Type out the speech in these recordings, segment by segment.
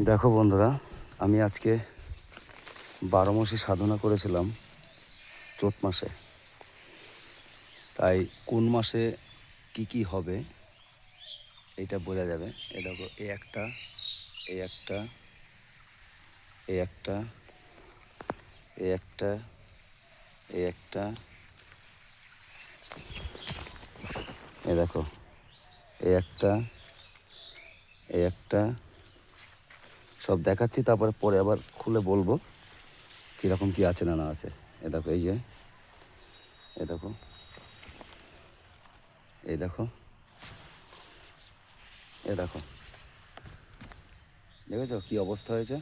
দেখো বন্ধুরা, আমি আজকে বারো মাসে সাধনা করেছিলাম চৈত মাসে। তাই কোন মাসে কি কি হবে এটা বোঝা যাবে। এ দেখো, এ একটা এই একটা এই একটা এই একটা এই একটা, এ দেখো এই একটা এই একটা সব দেখাচ্ছি, তারপরে পরে আবার খুলে বলব কীরকম কী আছে না না আছে। এ দেখো, এই যে, এ দেখো, এই দেখো, এ দেখো। দেখেছ কী অবস্থা হয়েছে?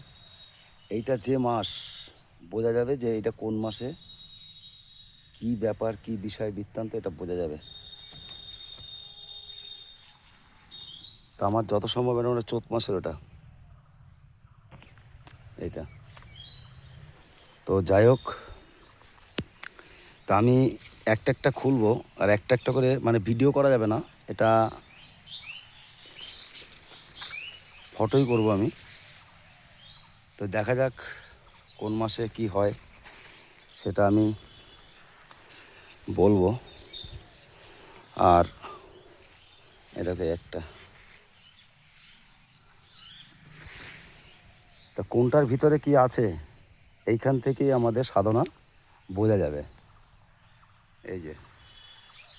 এইটা যে মাস, বোঝা যাবে যে এটা কোন মাসে কি ব্যাপার, কি বিষয় বৃত্তান্ত, এটা বোঝা যাবে। তা আমার যত সম্ভব, এটা চোদ্দ মাসের ওটা এইটা তো যাই হোক, তা আমি একটা একটা খুলবো আর একটা একটা করে মানে ভিডিও করা যাবে না, এটা ফটোই করব আমি। তো দেখা যাক কোন মাসে কি হয়, সেটা আমি বলব। আর এটাকে একটা। তা কোনটার ভিতরে কি আছে? এইখান থেকেই আমাদের সাধনা বোঝা যাবে। এই যে,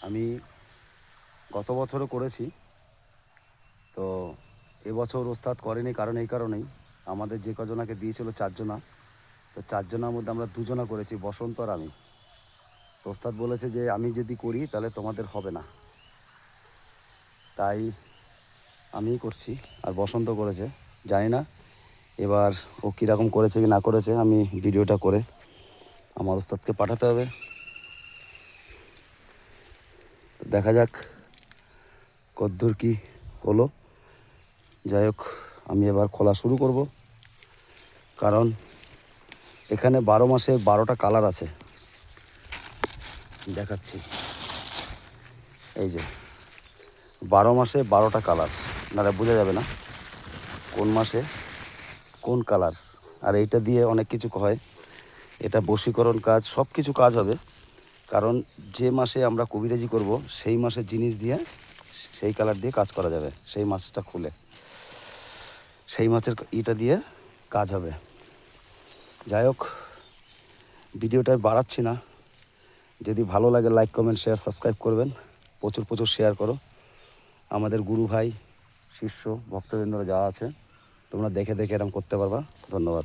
আমি গত বছরও করেছি, তো এবছর ওস্তাদ করেনি কারণ এই কারণেই। আমাদের যে কজনাকে দিয়েছিল চারজনা, তো চারজনার মধ্যে আমরা দুজনা করেছি, বসন্ত আর আমি। তো ওস্তাদ বলেছে যে, আমি যদি করি, তাহলে তোমাদের হবে না। তাই আমিই করছি, আর বসন্ত করেছে, জানি না। এবার ও কীরকম করেছে কি না করেছে আমি ভিডিওটা করে আমার ওস্তাদকে পাঠাতে হবে। দেখা যাক কদ্দূর কি হলো। যাই হোক, আমি এবার খোলা শুরু করব। কারণ এখানে বারো মাসে বারোটা কালার আছে। দেখাচ্ছি। এই যে, বারো মাসে বারোটা কালার। নাহলে বোঝা যাবে না কোন মাসে কোন কালার? আর এইটা দিয়ে অনেক কিছু হয়। এটা বশীকরণ কাজ সব কিছু কাজ হবে। কারণ যে মাসে আমরা কবিরাজি করব, সেই মাসে জিনিস দিয়ে সেই কালার দিয়ে কাজ করা যাবে, সেই মাছটা খুলে। সেই মাছের ইটা দিয়ে কাজ হবে। যাই হোক, ভিডিওটা বাড়াচ্ছি না। যদি ভালো লাগে লাইক কমেন্ট শেয়ার সাবস্ক্রাইব করবেন। প্রচুর প্রচুর শেয়ার করো। আমাদের গুরু ভাই, শিষ্য, ভক্তবৃন্দরা যা আছে। তোমরা দেখে দেখে এরকম করতে পারবা। ধন্যবাদ।